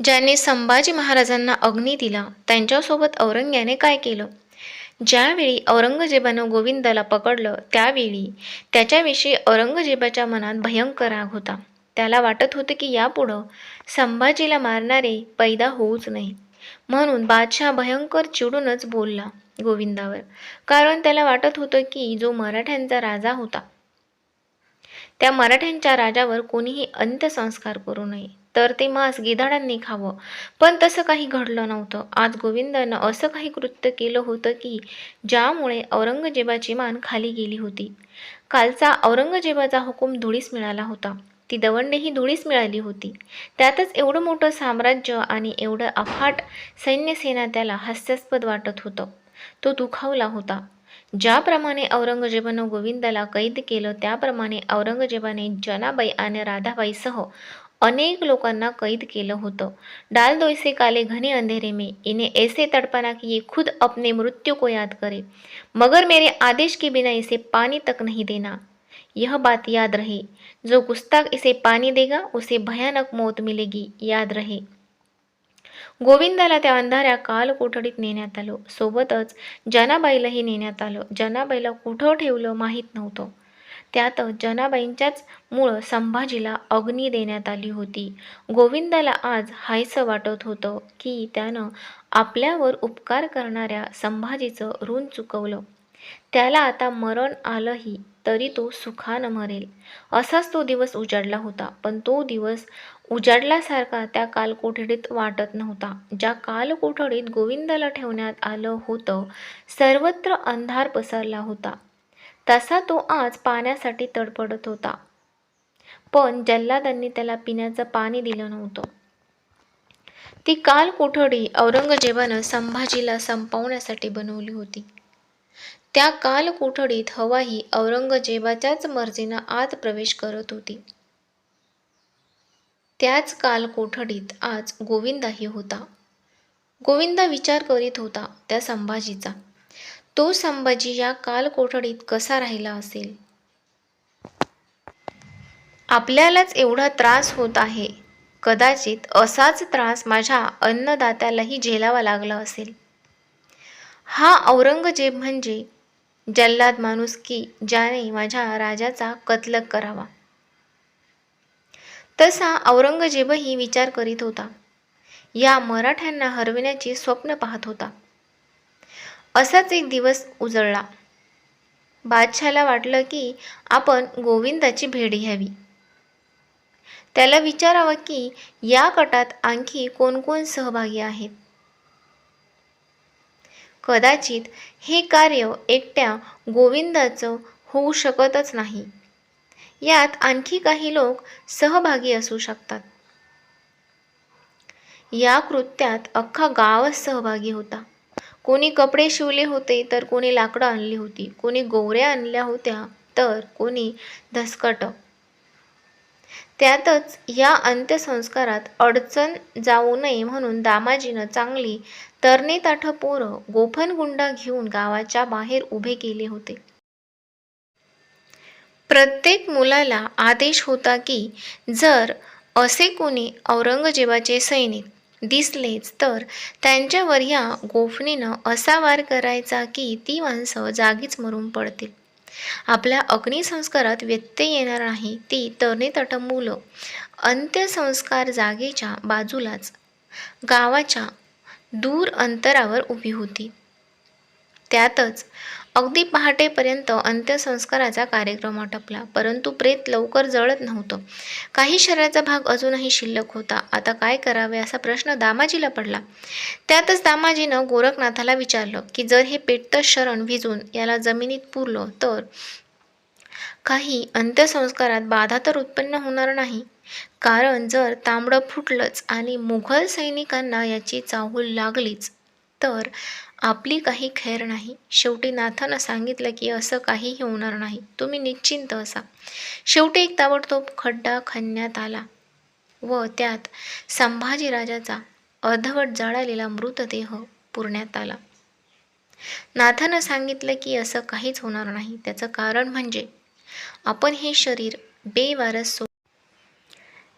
ज्याने संभाजी महाराजांना अग्नी दिला त्यांच्यासोबत औरंग्याने काय केलं? ज्यावेळी औरंगजेबानं गोविंदाला पकडलं त्यावेळी त्याच्याविषयी औरंगजेबाच्या मनात भयंकर राग होता. त्याला वाटत होतं की यापुढं संभाजीला मारणारे पैदा होऊच नये म्हणून बादशाह भयंकर चिडूनच बोलला गोविंदावर कारण त्याला वाटत होतं की जो मराठ्यांचा राजा होता त्या मराठ्यांच्या राजावर कोणीही अंत्यसंस्कार करू नये. तर ते मांस गिधाडांनी खावं. पण तसं काही घडलं नव्हतं. आज गोविंदानं असं काही कृत्य केलं होतं की ज्यामुळे औरंगजेबाची मान खाली गेली होती. कालचा औरंगजेबाचा हुकूम धुळीस मिळाला होता. ती दवंडेही धुळीस मिळाली होती. त्यातच एवढं मोठं साम्राज्य आणि एवढं अफाट सैन्यसेना त्याला हास्यास्पद वाटत होतं. तो दुखावला होता. ज्याप्रमाणे औरंगजेबानं गोविंदाला कैद केलं त्याप्रमाणे औरंगजेबाने जनाबाई आणि राधाबाईसह अनेक लोकांना कैद केलं होतं. डाल दो इसे काले घने अंधेरे में इन्हें ऐसे तड़पना कि ये खुद अपने मृत्यु को याद करे. मगर मेरे आदेश के बिना इसे पानी तक नहीं देना. यह बात याद रहे. जो गुस्ताख इसे पानी देगा, उसे भयानक मौत मिलेगी, याद रहे. गोविंदाला त्या अंधाऱ्या काल कोठडीत नेण्यात आलं. सोबतच जनाबाईलाही नेण्यात आलं. जनाबाईला कुठं ठेवलं माहीत नव्हतं. त्यात जनाबाईंच्याच मुळं संभाजीला अग्नी देण्यात आली होती. गोविंदाला आज हायसं वाटत होतं की त्यानं आपल्यावर उपकार करणाऱ्या संभाजीचं ऋण चुकवलं. त्याला आता मरण आलंही तरी तो सुखानं मरेल. असाच तो दिवस उजाडला होता पण तो दिवस उजाडल्यासारखा त्या कालकोठडीत वाटत नव्हता. ज्या कालकोठडीत गोविंदाला ठेवण्यात आलं होतं सर्वत्र अंधार पसरला होता. तसा तो आज पाण्यासाठी तडपडत होता. पण जल्लादांनी त्याला पिण्याचं पाणी दिलं नव्हतं. ती काल कोठडी औरंगजेबानं संभाजीला संपवण्यासाठी बनवली होती. त्या काल कोठडीत हवा ही औरंगजेबाच्याच मर्जीनं आत प्रवेश करत होती. त्याच काल कोठडीत आज गोविंदाही होता. गोविंदा विचार करीत होता त्या संभाजीचा. तो संभाजी या कालकोठडीत कसा राहिला असेल? आपल्यालाच एवढा त्रास होत आहे. कदाचित असाच त्रास माझ्या अन्नदात्यालाही झेलावा लागला असेल. हा औरंगजेब म्हणजे जल्लाद माणूस की ज्याने माझ्या राजाचा कत्ल करावा? तसा औरंगजेबही विचार करीत होता. या मराठ्यांना हरविण्याची स्वप्न पाहत होता. असाच एक दिवस उजळला. बादशाला वाटलं की आपण गोविंदाची भेट घ्यावी. त्याला विचारावं की या कटात आणखी कोण कोण सहभागी आहेत? कदाचित हे कार्य एकट्या गोविंदाचं होऊ शकतच नाही. यात आणखी काही लोक सहभागी असू शकतात. या कृत्यात अख्खा गावच सहभागी होता. कोणी कपडे शिवले होते तर कोणी लाकडं आणली होती. कोणी गोवऱ्या आणल्या होत्या तर कोणी धसकट. त्यातच या अंत्यसंस्कारात अडचण जाऊ नये म्हणून दामाजीनं चांगली तरणेताठ पोरं गोफनगुंडा घेऊन गावाच्या बाहेर उभे केले होते. प्रत्येक मुलाला आदेश होता की जर असे कोणी औरंगजेबाचे सैनिक दिसलेच. तर त्यांच्यावर या गोफणीनं असा वार करायचा की ती माणसं जागीच मरून पडतील. आपल्या अग्निसंस्कारात व्यत्यय येणार नाही. ती तरणीतट मुलं अंत्यसंस्कार जागेच्या बाजूलाच गावाच्या दूर अंतरावर उभी होती. त्यातच अगदी पहाटेपर्यंत अंत्यसंस्काराचा कार्यक्रम आटपला परंतु प्रेत लवकर जळत नव्हतं. काही शरीराचा भाग अजूनही शिल्लक होता. आता काय करावे असा प्रश्न दामाजीला पडला. त्यातच दामाजीनं गोरखनाथाला विचारलं की जर हे पेटतं शरण भिजून याला जमिनीत पुरलं तर? काही अंत्यसंस्कारात बाधा तर उत्पन्न होणार नाही. कारण जर तांबडं फुटलंच आणि मुघल सैनिकांना याची चाहूल लागलीच तर आपली काही खैर नाही. शेवटी नाथानं सांगितलं की असं काहीही होणार नाही. तुम्ही निश्चिंत असा. शेवटी एक ताबडतोब खड्डा खणण्यात आला व त्यात संभाजीराजाचा अर्धवट जळालेला मृतदेह पुरण्यात आला. नाथानं सांगितलं की असं काहीच होणार नाही. त्याचं कारण म्हणजे आपण हे शरीर बेवारस सो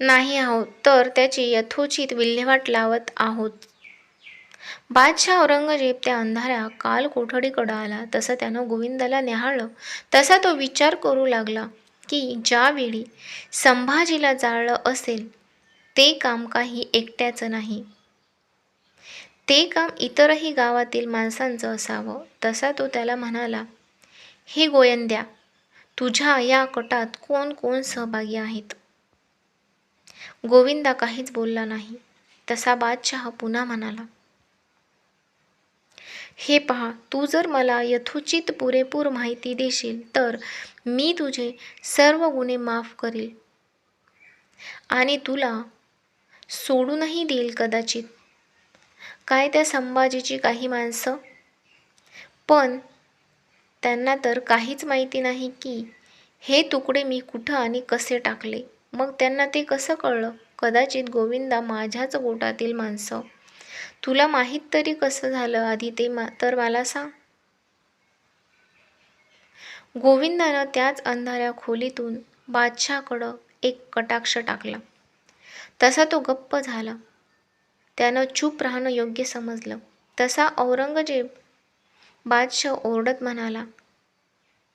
नाही आहोत. तर त्याची यथोचित विल्हेवाट लावत आहोत. बादशाह औरंगजेब त्या अंधाऱ्या काल कोठडीकडं आला तसं त्यानं गोविंदाला न्याहाळलं. तसा तो विचार करू लागला की ज्यावेळी संभाजीला जाळलं असेल ते काम काही एकट्याचं नाही. ते काम इतरही गावातील माणसांचं असावं. तसा तो त्याला म्हणाला हे गोयंद्या तुझ्या या कटात कोण कोण सहभागी आहेत? गोविंदा काहीच बोलला नाही. तसा बादशहा पुन्हा म्हणाला हे पहा तू जर मला यथोचित पुरेपूर माहिती देशील तर मी तुझे सर्व गुन्हे माफ करील. आणि तुला सोडूनही देईल कदाचित. काय त्या संभाजीची काही माणसं? पण त्यांना तर काहीच माहिती नाही की हे तुकडे मी कुठं आणि कसे टाकले. मग त्यांना ते कसं कळलं? कदाचित गोविंदा माझ्याच गोटातील माणसं तुला माहीत तरी कसं झालं आधी ते मा तर मला सांग. गोविंदानं त्याच अंधाऱ्या खोलीतून बादशाहकडं एक कटाक्ष टाकला. तसा तो गप्प झाला. त्यानं चूप राहणं योग्य समजलं. तसा औरंगजेब बादशाह ओरडत म्हणाला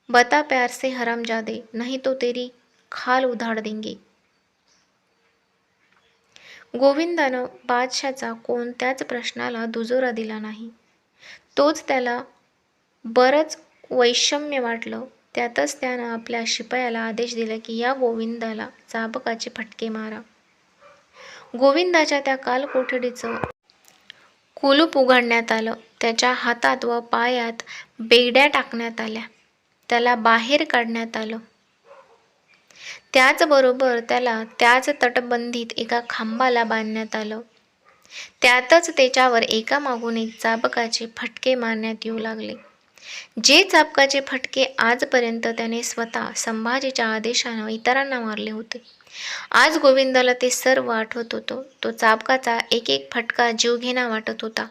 बता प्यार से हरामजादे नाही तो तेरी खाल उधाड देंगे. गोविंदानं बादशाचा कोणत्याच प्रश्नाला दुजोरा दिला नाही. तोच त्याला बरंच वैषम्य वाटलं. त्यातच त्यानं आपल्या शिपायाला आदेश दिला की या गोविंदाला चाबकाचे फटके मारा. गोविंदाच्या त्या कालकोठडीचं कुलूप उघडण्यात आलं. त्याच्या हातात व पायात बेड्या टाकण्यात आल्या. त्याला बाहेर काढण्यात आलं. त्याचबरोबर त्याला त्याच तटबंदीत एका खांबाला बांधण्यात आलं. त्यातच त्याच्यावर एकामागून एक चाबकाचे फटके मारण्यात येऊ लागले. जे चाबकाचे फटके आजपर्यंत त्याने स्वतः संभाजीच्या आदेशानं इतरांना मारले होते. आज गोविंदाला ते सर्व आठवत होतं. तो चाबकाचा एक एक फटका जीवघेणा वाटत होता.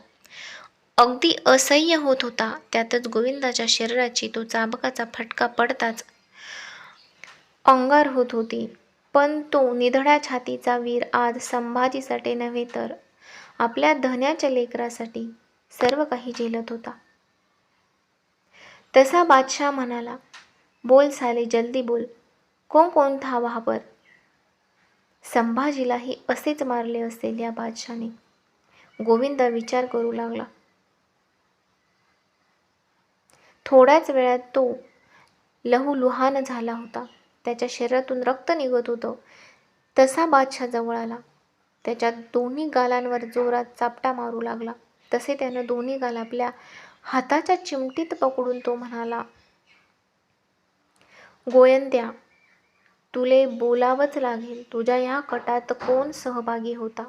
अगदी असह्य होत होता. त्यातच गोविंदाच्या शरीराची तो चाबकाचा फटका पडताच अंगार होत होती. पण तो निधड्या छातीचा वीर आज संभाजीसाठी नव्हे तर आपल्या धन्याच्या लेकरासाठी सर्व काही झेलत होता. तसा बादशाह म्हणाला बोल साले जल्दी बोल. कोण कोण था वहाँ संभाजीलाही असेच मारले असेल या बादशाने गोविंद विचार करू लागला. थोड्याच वेळात तो लहूलुहान झाला होता. त्याच्या शरीरातून रक्त निघत होतं. तसा बादशाह जवळ आला. त्याच्या दोन्ही गालांवर जोरात चापटा मारू लागला. तसे त्यानं दोन्ही गाल आपल्या हाताच्या चिमटीत पकडून तो म्हणाला गोयंद्या तुले बोलावंच लागेल. तुझ्या या कटात कोण सहभागी होता?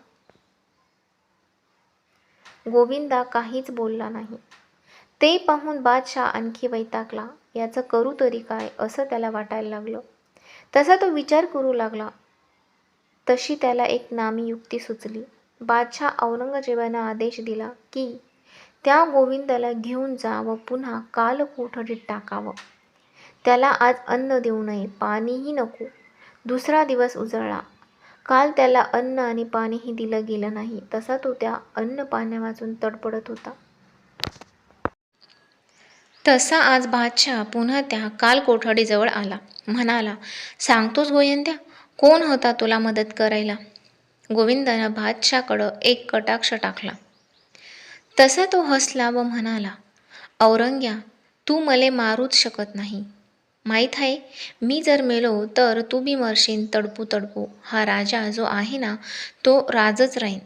गोविंदा काहीच बोलला नाही. ते पाहून बादशाह आणखी वैतागला. याचं करू तरी काय? असं त्याला वाटायला लागलं. तसा तो विचार करू लागला. तशी त्याला एक नामी युक्ती सुचली. बादशाह औरंगजेबानं आदेश दिला की त्या गोविंदाला घेऊन जा व पुन्हा काल कोठडीत टाकावं. त्याला आज अन्न देऊ नये पाणीही नको. दुसरा दिवस उजळला. काल त्याला अन्न आणि पाणीही दिलं गेलं नाही. तसा तो त्या अन्न पाण्या वाचून तडपडत होता. तसा आज बादशाह पुन्हा त्या काल कोठडीजवळ आला. म्हणाला सांगतोस गोयंद्या कोण होता तुला मदत करायला? गोविंदानं बादशाकडं एक कटाक्ष टाकला. तसा तो हसला व म्हणाला औरंग्या तू मले मारूच शकत नाही. माहीत आहे मी जर मेलो तर तू बी मरशीन तडपू तडपू. हा राजा जो आहे ना तो राजच राहीन.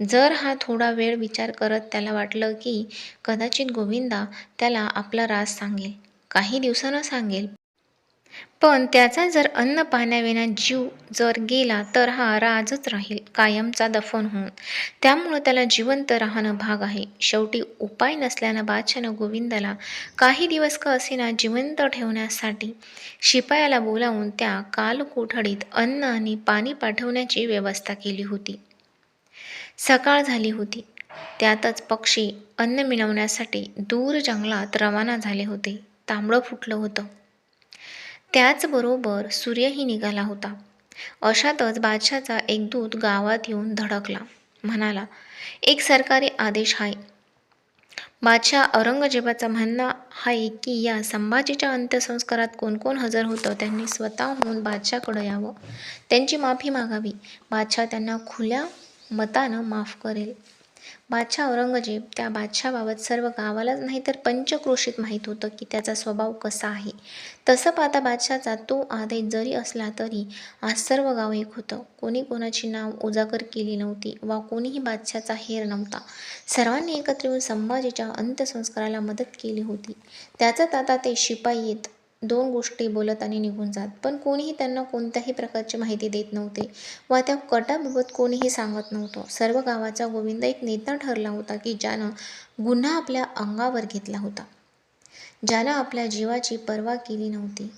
जर हा थोडा वेळ विचार करत त्याला वाटलं की कदाचित गोविंदा त्याला आपला राज सांगेल. काही दिवसानं सांगेल. पण त्याचा जर अन्न पाण्याविना जीव जर गेला तर हा राजच राहील कायमचा दफन होऊन. त्यामुळं त्याला जिवंत राहणं भाग आहे. शेवटी उपाय नसल्यानं बादशानं गोविंदाला काही दिवस का असेना जिवंत ठेवण्यासाठी शिपायाला बोलावून त्या कालकोठडीत अन्न आणि पाणी पाठवण्याची व्यवस्था केली होती. सकाळ झाली होती. त्यातच पक्षी अन्न मिळवण्यासाठी दूर जंगलात रवाना झाले होते. तांबडं फुटलं होतं. त्याचबरोबर सूर्यही निघाला होता. अशातच बादशाचा एक दूत गावात येऊन धडकला. म्हणाला एक सरकारी आदेश आहे. बादशाह औरंगजेबाचं म्हणणं आहे की या संभाजीच्या अंत्यसंस्कारात कोण कोण हजर होतं त्यांनी स्वतःहून बादशाकडं यावं. त्यांची माफी मागावी. बादशाह त्यांना खुल्या मतानं माफ करेल. बादशाह औरंगजेब त्या बादशाबाबत सर्व गावालाच नाही तर पंचक्रोशीत माहीत होतं की त्याचा स्वभाव कसा आहे. तसं पाहता बादशाचा तो आदेश जरी असला तरी आज सर्व गाव एक होतं. कोणी कोणाची नाव उजागर केली नव्हती वा कोणीही बादशाचा हेर नव्हता. सर्वांनी एकत्र येऊन संभाजीच्या अंत्यसंस्काराला मदत केली होती. त्याचा आता ते शिपाई येत दोन गोष्टी बोलत आणि निघून जात. पण कोणीही त्यांना कोणत्याही प्रकारची माहिती देत नव्हते व त्या कटाबाबत कोणीही सांगत नव्हतं. सर्व गावाचा गोविंद एक नेता ठरला होता की ज्यानं गुन्हा आपल्या अंगावर घेतला होता. ज्यानं आपल्या जीवाची पर्वा केली नव्हती.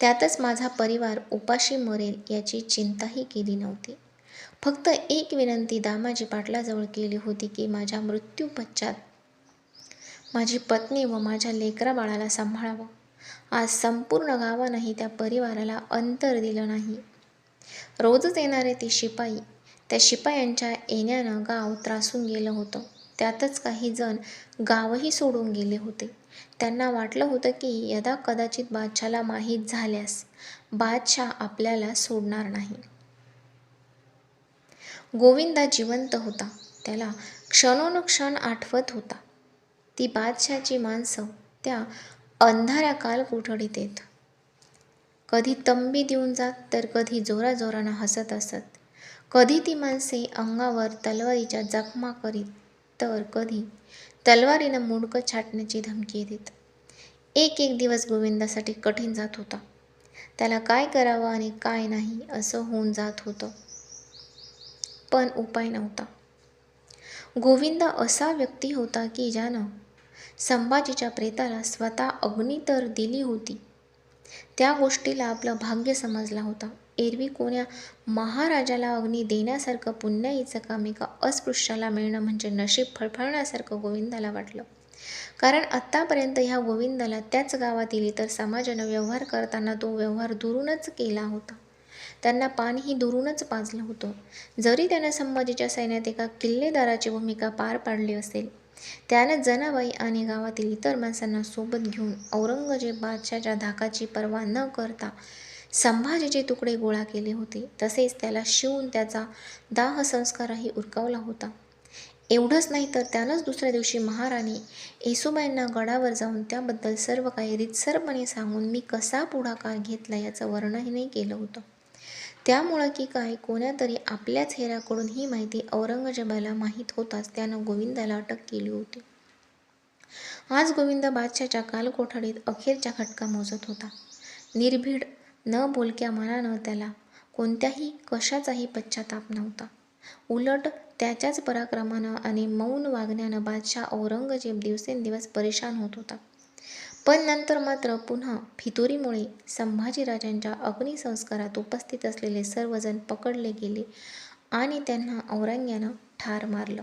त्यातच माझा परिवार उपाशी मरेल याची चिंताही केली नव्हती. फक्त एक विनंती दामाजी पाटलाजवळ केली होती की माझ्या मृत्यूपश्चात माझी पत्नी व माझ्या लेकरा बाळाला सांभाळावं. आज संपूर्ण गावानंही त्या परिवाराला अंतर दिलं नाही. रोजच येणारे ते शिपाई त्या शिपायांच्या येण्यानं गाव त्रासून गेलं होतं. त्यातच काही जण गावही सोडून गेले होते. त्यांना वाटलं होतं की यदा कदाचित बादशाला माहीत झाल्यास बादशाह आपल्याला सोडणार नाही. गोविंदा जिवंत होता. त्याला क्षणोनुक्षण आठवत होता. ती बादशाची माणसं त्या अंधाऱ्या काल कोठडीत येत. कधी तंबी देऊन जात तर कधी जोराजोरानं हसत असत. कधी ती माणसे अंगावर तलवारीच्या जखमा करीत तर कधी तलवारीनं मुडकं छाटण्याची धमकी देत. एक एक दिवस गोविंदासाठी कठीण जात होता. त्याला काय करावं आणि काय नाही असं होऊन जात होतं. पण उपाय नव्हता. गोविंद असा व्यक्ती होता की ज्यानं संभाजीच्या प्रेताला स्वतः अग्नी तर दिली होती. त्या गोष्टीला आपलं भाग्य समजला होता. एरवी कोण्या महाराजाला अग्नी देण्यासारखं पुण्याईचं काम एका अस्पृश्याला मिळणं म्हणजे नशीब फळफळण्यासारखं गोविंदाला वाटलं. कारण आत्तापर्यंत ह्या गोविंदाला त्याच गावातील इतर समाजानं व्यवहार करताना तो व्यवहार दुरूनच केला होता. त्यांना पाणीही दुरूनच पाजलं होतं. जरी त्यानं संभाजीच्या सैन्यात एका किल्लेदाराची भूमिका पार पाडली असेल त्यानं जनाबाई आणि गावातील इतर माणसांना सोबत घेऊन औरंगजेब बादशाच्या धाकाची पर्वा न करता संभाजीचे तुकडे गोळा केले होते. तसेच त्याला शिवून त्याचा दाह संस्कारही उरकावला होता. एवढंच नाही तर त्यानंच दुसऱ्या दिवशी महाराणी येसुबाईंना गडावर जाऊन त्याबद्दल सर्व काही रितसरपणे सांगून मी कसा पुढाकार घेतला याचं वर्णनही केलं होतं. त्यामुळं की काय कोण्यातरी आपल्याच हेराकडून ही माहिती औरंगजेबाला माहीत होताच त्यानं गोविंदाला अटक केली होती. आज गोविंद बादशाच्या कालकोठडीत अखेरच्या खटका मोजत होता. निर्भीड न बोलक्या मनानं त्याला कोणत्याही कशाचाही पश्चाताप नव्हता. उलट त्याच्याच पराक्रमानं आणि मौन वागण्यानं बादशाह औरंगजेब दिवसेंदिवस परेशान होत होता. पण नंतर मात्र पुन्हा फितुरीमुळे संभाजीराजांच्या अग्निसंस्कारात उपस्थित असलेले सर्वजण पकडले गेले आणि त्यांना औरंग्यानं ठार मारलं.